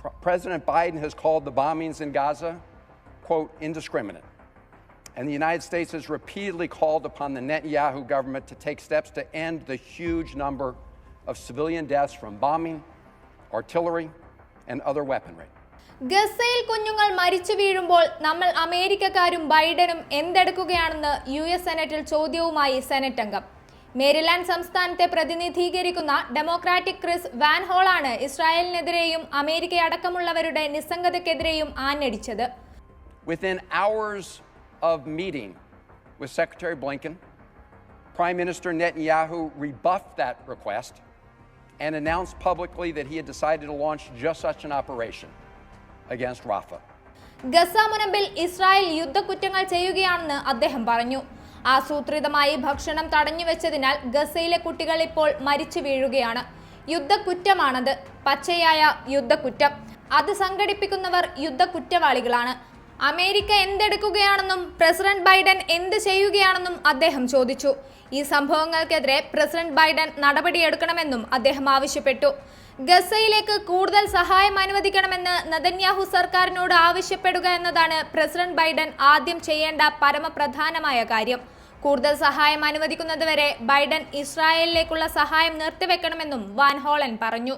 Pr- President Biden has called the bombings in Gaza, quote, indiscriminate. And the United States has repeatedly called upon the Netanyahu government to take steps to end the huge number of civilian deaths from bombing, artillery, and other weaponry. ഗസയിൽ കുഞ്ഞുങ്ങൾ മരിച്ചു വീഴുമ്പോൾ നമ്മൾ അമേരിക്കക്കാരും ബൈഡനും എന്തെടുക്കുകയാണെന്ന് U S സെനറ്റിൽ ചോദ്യവുമായി സെനറ്റ് അംഗം മേരിലാൻഡ് സംസ്ഥാനത്തെ പ്രതിനിധീകരിക്കുന്ന ഡെമോക്രാറ്റിക് ക്രിസ് വാൻ ഹോളാണ് ഇസ്രായേലിനെതിരെയും അമേരിക്കയടക്കമുള്ളവരുടെ നിസ്സംഗതയ്ക്കെതിരെയും ആഞ്ഞടിച്ചത് Within hours of meeting with Secretary Blinken, Prime Minister Netanyahu rebuffed that request and announced publicly that he had decided to launch just such an operation against Rafah. Gaza മുനമ്പിൽ Israel യുദ്ധക്കുറ്റങ്ങൾ ചെയ്യുകയാണെന്ന് അദ്ദേഹം പറഞ്ഞു ആസൂത്രിതമായി ഭക്ഷണം തടഞ്ഞുവെച്ചതിനാൽ ഗസയിലെ കുട്ടികൾ ഇപ്പോൾ മരിച്ചു വീഴുകയാണ്. യുദ്ധക്കുറ്റമാണത്. പച്ചയായ യുദ്ധക്കുറ്റം. അത് സംഘടിപ്പിക്കുന്നവർ യുദ്ധക്കുറ്റവാളികളാണ്. അമേരിക്ക എന്തെടുക്കുകയാണെന്നും പ്രസിഡന്റ് ബൈഡൻ എന്ത് ചെയ്യുകയാണെന്നും അദ്ദേഹം ചോദിച്ചു. ഈ സംഭവങ്ങൾക്കെതിരെ പ്രസിഡന്റ് ബൈഡൻ നടപടിയെടുക്കണമെന്നും അദ്ദേഹം ആവശ്യപ്പെട്ടു. ഗസയിലേക്ക് കൂടുതൽ സഹായം അനുവദിക്കണമെന്ന് നദന്യാഹു സർക്കാരിനോട് ആവശ്യപ്പെടുക എന്നതാണ് പ്രസിഡന്റ് ബൈഡൻ ആദ്യം ചെയ്യേണ്ട പരമപ്രധാനമായ കാര്യം. കൂടുതൽ സഹായം അനുവദിക്കുന്നതുവരെ ബൈഡൻ ഇസ്രായേലിലേക്കുള്ള സഹായം നിർത്തിവെക്കണമെന്നും വാൻ ഹോളൻ പറഞ്ഞു.